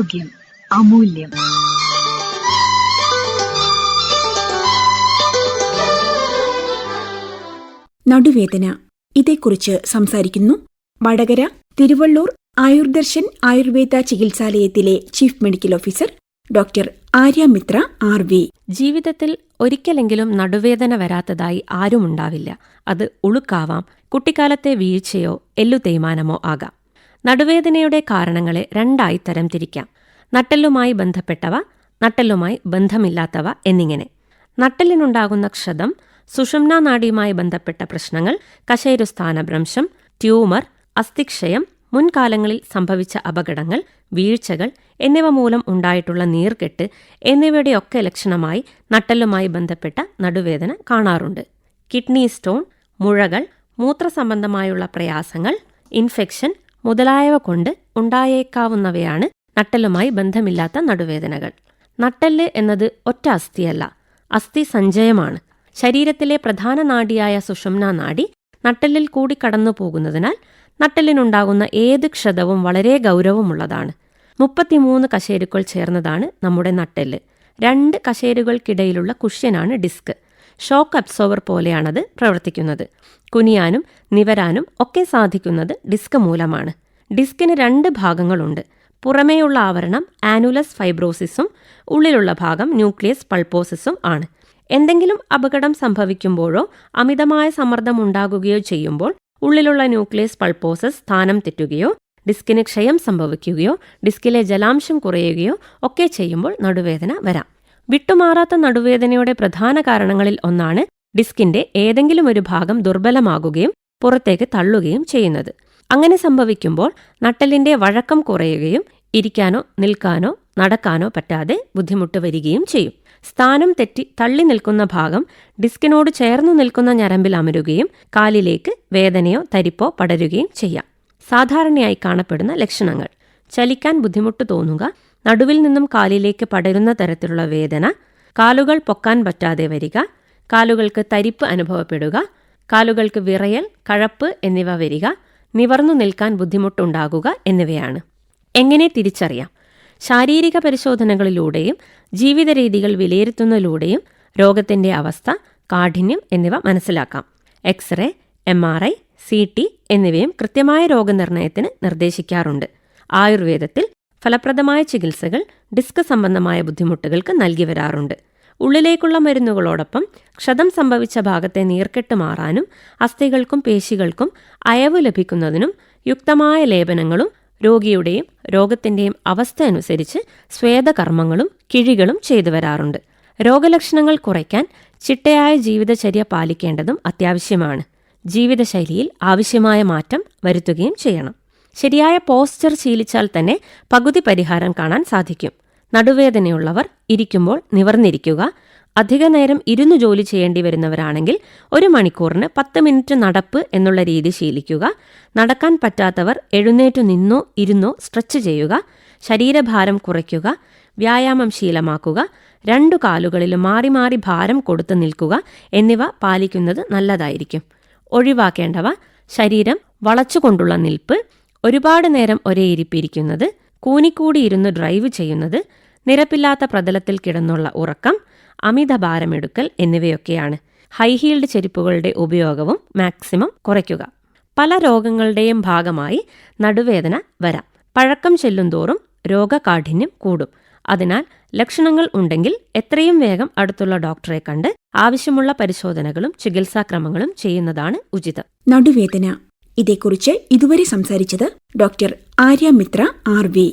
ആരോഗ്യം അമൂല്യം. നടുവേദന. ഇതേക്കുറിച്ച് സംസാരിക്കുന്നു Vadakara Thiruvallur Ayurdarshan Ayurveda ചികിത്സാലയത്തിലെ chief medical officer doctor Arya Mitra R V. ജീവിതത്തിൽ ഒരിക്കലെങ്കിലും നടുവേദന വരാത്തതായി ആരുമുണ്ടാവില്ല. അത് ഉളുക്കാവാം. കുട്ടിക്കാലത്തെ വീഴ്ചയോ എല്ലു തേയ്മാനമോ ആകാം. നടുവേദനയുടെ കാരണങ്ങളെ രണ്ടായി തരം തിരിക്കാം നട്ടെല്ലുമായി ബന്ധപ്പെട്ടവ നട്ടെല്ലുമായി ബന്ധമില്ലാത്തവ എന്നിങ്ങനെ. നട്ടെല്ലിനുണ്ടാകുന്ന ക്ഷതം സുഷുമ്നാ നാഡിയുമായി ബന്ധപ്പെട്ട പ്രശ്നങ്ങൾ കശേരുസ്ഥാനഭ്രംശം ട്യൂമർ അസ്ഥിക്ഷയം മുൻകാലങ്ങളിൽ സംഭവിച്ച അപകടങ്ങൾ വീഴ്ചകൾ എന്നിവ മൂലം ഉണ്ടായിട്ടുള്ള നീർക്കെട്ട് എന്നിവയുടെയൊക്കെ ലക്ഷണമായി നട്ടെല്ലുമായി ബന്ധപ്പെട്ട നടുവേദന കാണാറുണ്ട്. കിഡ്നി സ്റ്റോൺ മുഴകൾ മൂത്രസംബന്ധമായുള്ള പ്രയാസങ്ങൾ ഇൻഫെക്ഷൻ മുതലായവ കൊണ്ട് ഉണ്ടായേക്കാവുന്നവയാണ് നട്ടെല്ലുമായി ബന്ധമില്ലാത്ത നടുവേദനകൾ. നട്ടെല്ല് എന്നത് ഒറ്റ അസ്ഥിയല്ല അസ്ഥി സഞ്ചയമാണ്. ശരീരത്തിലെ പ്രധാന നാഡിയായ സുഷുമ്നാ നാഡി നട്ടെല്ലിൽ കൂടി കടന്നു പോകുന്നതിനാൽ നട്ടെല്ലിനുണ്ടാകുന്ന ഏത് ക്ഷതവും വളരെ ഗൗരവമുള്ളതാണ്. മുപ്പത്തിമൂന്ന് കശേരുക്കൾ ചേർന്നതാണ് നമ്മുടെ നട്ടെല്ല്. രണ്ട് കശേരുകൾക്കിടയിലുള്ള കുഷ്യനാണ് ഡിസ്ക്. ഷോക്ക് അബ്സോർവർ പോലെയാണത് പ്രവർത്തിക്കുന്നത്. കുനിയാനും നിവരാനും ഒക്കെ സാധിക്കുന്നത് ഡിസ്ക് മൂലമാണ്. ഡിസ്കിന് രണ്ട് ഭാഗങ്ങളുണ്ട്. പുറമേയുള്ള ആവരണം ആനുലസ് ഫൈബ്രോസിസും ഉള്ളിലുള്ള ഭാഗം ന്യൂക്ലിയസ് പൾപ്പോസിസും ആണ്. എന്തെങ്കിലും അപകടം സംഭവിക്കുമ്പോഴോ അമിതമായ സമ്മർദ്ദം ഉണ്ടാകുകയോ ചെയ്യുമ്പോൾ ഉള്ളിലുള്ള ന്യൂക്ലിയസ് പൾപ്പോസസ് സ്ഥാനം തെറ്റുകയോ ഡിസ്കിന് ക്ഷയം സംഭവിക്കുകയോ ഡിസ്കിലെ ജലാംശം കുറയുകയോ ഒക്കെ ചെയ്യുമ്പോൾ നടുവേദന വരാം. വിട്ടുമാറാത്ത നടുവേദനയുടെ പ്രധാന കാരണങ്ങളിൽ ഒന്നാണ് ഡിസ്കിന്റെ ഏതെങ്കിലും ഒരു ഭാഗം ദുർബലമാകുകയും പുറത്തേക്ക് തള്ളുകയും ചെയ്യുന്നത്. അങ്ങനെ സംഭവിക്കുമ്പോൾ നട്ടലിന്റെ വഴക്കം കുറയുകയും ഇരിക്കാനോ നിൽക്കാനോ നടക്കാനോ പറ്റാതെ ബുദ്ധിമുട്ട് വരികയും ചെയ്യും. സ്ഥാനം തെറ്റി തള്ളി നിൽക്കുന്ന ഭാഗം ഡിസ്കിനോട് ചേർന്നു നിൽക്കുന്ന ഞരമ്പിൽ അമരുകയും കാലിലേക്ക് വേദനയോ തരിപ്പോ പടരുകയും ചെയ്യാം. സാധാരണയായി കാണപ്പെടുന്ന ലക്ഷണങ്ങൾ. ചലിക്കാൻ ബുദ്ധിമുട്ട് തോന്നുക നടുവിൽ നിന്നും കാലിലേക്ക് പടരുന്ന തരത്തിലുള്ള വേദന കാലുകൾ പൊക്കാൻ പറ്റാതെ വരിക കാലുകൾക്ക് തരിപ്പ് അനുഭവപ്പെടുക കാലുകൾക്ക് വിറയൽ കഴപ്പ് എന്നിവ വരിക നിവർന്നു നിൽക്കാൻ ബുദ്ധിമുട്ടുണ്ടാകുക എന്നിവയാണ്. എങ്ങനെ തിരിച്ചറിയാം? ശാരീരിക പരിശോധനകളിലൂടെയും ജീവിത രീതികൾ വിലയിരുത്തുന്നതിലൂടെയും രോഗത്തിന്റെ അവസ്ഥ കാഠിന്യം എന്നിവ മനസ്സിലാക്കാം. X ray M R I C T എന്നിവയും കൃത്യമായ രോഗനിർണയത്തിന് നിർദ്ദേശിക്കാറുണ്ട്. ആയുർവേദത്തിൽ ഫലപ്രദമായ ചികിത്സകൾ ഡിസ്ക് സംബന്ധമായ ബുദ്ധിമുട്ടുകൾക്ക് നൽകി വരാറുണ്ട്. ഉള്ളിലേക്കുള്ള മരുന്നുകളോടൊപ്പം ക്ഷതം സംഭവിച്ച ഭാഗത്തെ നീർക്കെട്ട് മാറാനും അസ്ഥികൾക്കും പേശികൾക്കും അയവ് ലഭിക്കുന്നതിനും യുക്തമായ ലേപനങ്ങളും രോഗിയുടെയും രോഗത്തിന്റെയും അവസ്ഥ അനുസരിച്ച് സ്വേദകർമ്മങ്ങളും കിഴികളും ചെയ്തു വരാറുണ്ട്. രോഗലക്ഷണങ്ങൾ കുറയ്ക്കാൻ ചിട്ടയായ ജീവിതചര്യ പാലിക്കേണ്ടതും അത്യാവശ്യമാണ്. ജീവിതശൈലിയിൽ ആവശ്യമായ മാറ്റം വരുത്തുകയും ചെയ്യണം. ശരിയായ പോസ്ചർ ശീലിച്ചാൽ തന്നെ പകുതി പരിഹാരം കാണാൻ സാധിക്കും. നടുവേദനയുള്ളവർ ഇരിക്കുമ്പോൾ നിവർന്നിരിക്കുക. അധിക നേരം ഇരുന്നു ജോലി ചെയ്യേണ്ടി വരുന്നവരാണെങ്കിൽ ഒരു മണിക്കൂറിന് പത്ത് മിനിറ്റ് നടപ്പ് എന്നുള്ള രീതി ശീലിക്കുക. നടക്കാൻ പറ്റാത്തവർ എഴുന്നേറ്റ് നിന്നോ ഇരുന്നോ സ്ട്രെച്ച് ചെയ്യുക. ശരീരഭാരം കുറയ്ക്കുക. വ്യായാമം ശീലമാക്കുക. രണ്ടു കാലുകളിലും മാറി മാറി ഭാരം കൊടുത്തു നിൽക്കുക എന്നിവ പാലിക്കുന്നത് നല്ലതായിരിക്കും. ഒഴിവാക്കേണ്ടവ ശരീരം വളച്ചുകൊണ്ടുള്ള നിൽപ്പ് ഒരുപാട് നേരം ഒരേ ഇരിപ്പിരിക്കുന്നത് കൂനിക്കൂടി ഇരുന്ന് ഡ്രൈവ് ചെയ്യുന്നത് നിരപ്പില്ലാത്ത പ്രതലത്തിൽ കിടന്നുള്ള ഉറക്കം അമിത ഭാരമെടുക്കൽ എന്നിവയൊക്കെയാണ്. ഹൈ ഹീൽഡ് ചെരുപ്പുകളുടെ ഉപയോഗവും മാക്സിമം കുറയ്ക്കുക. പല രോഗങ്ങളുടെയും ഭാഗമായി നടുവേദന വരാം. പഴക്കം ചെല്ലുന്തോറും രോഗകാഠിന്യം കൂടും. അതിനാൽ ലക്ഷണങ്ങൾ ഉണ്ടെങ്കിൽ എത്രയും വേഗം അടുത്തുള്ള ഡോക്ടറെ കണ്ട് ആവശ്യമുള്ള പരിശോധനകളും ചികിത്സാക്രമങ്ങളും ചെയ്യുന്നതാണ് ഉചിതം. നടുവേദന ഇതേക്കുറിച്ച് ഇതുവരെ സംസാരിച്ചത് doctor Arya Mitra R V.